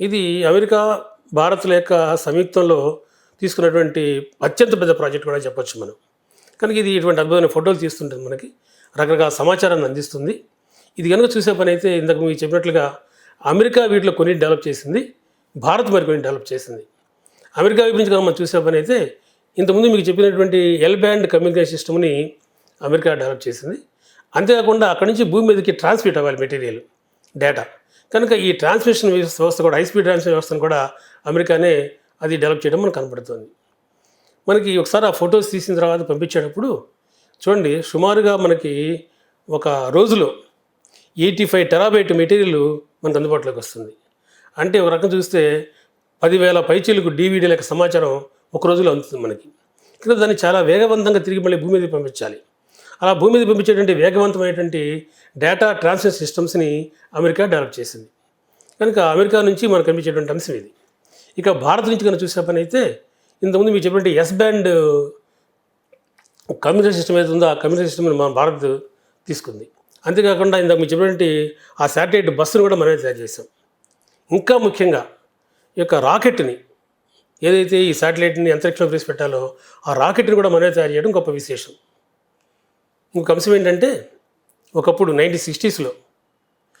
ఇది అమెరికా భారత్ల యొక్క సంయుక్తంలో తీసుకున్నటువంటి అత్యంత పెద్ద ప్రాజెక్ట్ కూడా చెప్పొచ్చు మనం. కనుక ఇది ఇటువంటి అద్భుతమైన ఫోటోలు తీస్తుంటుంది మనకి. రకరకాల సమాచారాన్ని అందిస్తుంది. ఇది కనుక చూసే పని అయితే ఇంతకు మీకు చెప్పినట్లుగా అమెరికా వీటిలో కొన్ని డెవలప్ చేసింది భారత్ మరి కొన్ని డెవలప్ చేసింది. అమెరికా వైపు నుంచి కనుక మనం చూసే పని అయితే ఇంతకుముందు మీకు చెప్పినటువంటి ఎల్ బ్యాండ్ కమ్యూనికేషన్ సిస్టమ్ని అమెరికా డెవలప్ చేసింది. అంతేకాకుండా అక్కడి నుంచి భూమి మీదకి ట్రాన్స్మిట్ అవ్వాలి మెటీరియల్ డేటా కనుక ఈ ట్రాన్స్మిషన్ వ్యవస్థ కూడా హైస్పీడ్ ట్రాన్స్మిషన్ వ్యవస్థను కూడా అమెరికానే అది డెవలప్ చేయడం మనకు కనపడుతుంది మనకి ఒకసారి ఆ ఫొటోస్ తీసిన తర్వాత పంపించేటప్పుడు చూడండి సుమారుగా మనకి ఒక రోజులో ఎయిటీ ఫైవ్ టెరాబైట్ మెటీరియల్ మనకు అందుబాటులోకి వస్తుంది. అంటే ఒక రకం చూస్తే పదివేల పైచీలకు డీవీడీ లెక్క సమాచారం ఒక రోజులో అందుతుంది మనకి. ఇక్కడ దాన్ని చాలా వేగవంతంగా తిరిగి మళ్ళీ భూమి మీద పంపించాలి. అలా భూమి మీద పంపించేటువంటి వేగవంతమైనటువంటి డేటా ట్రాన్స్ఫర్ సిస్టమ్స్ని అమెరికా డెవలప్ చేసింది. కనుక అమెరికా నుంచి మనకు కనిపించేటువంటి అంశం ఇది. ఇక భారత్ నుంచి కనుక చూసే పని అయితే ఇంతకుముందు మీకు చెప్పినట్టు ఎస్ బ్యాండ్ కమ్యూనికేషన్ సిస్టమ్ ఏదైతే ఉందో ఆ కమ్యూనికేషన్ సిస్టమ్ని మన భారత్ తీసుకుంది. అంతేకాకుండా ఇందాక మీరు చెప్పినటువంటి ఆ శాటిలైట్ బస్సును కూడా మనమే తయారు చేసాం ఇంకా ముఖ్యంగా ఈ యొక్క రాకెట్ని ఏదైతే ఈ శాటిలైట్ని అంతరిక్షంలో ప్రవేశపెట్టాలో ఆ రాకెట్ని కూడా మనమే తయారు చేయడం గొప్ప విశేషం. ఇంకొక అంశం ఏంటంటే ఒకప్పుడు నైన్టీన్ సిక్స్టీస్లో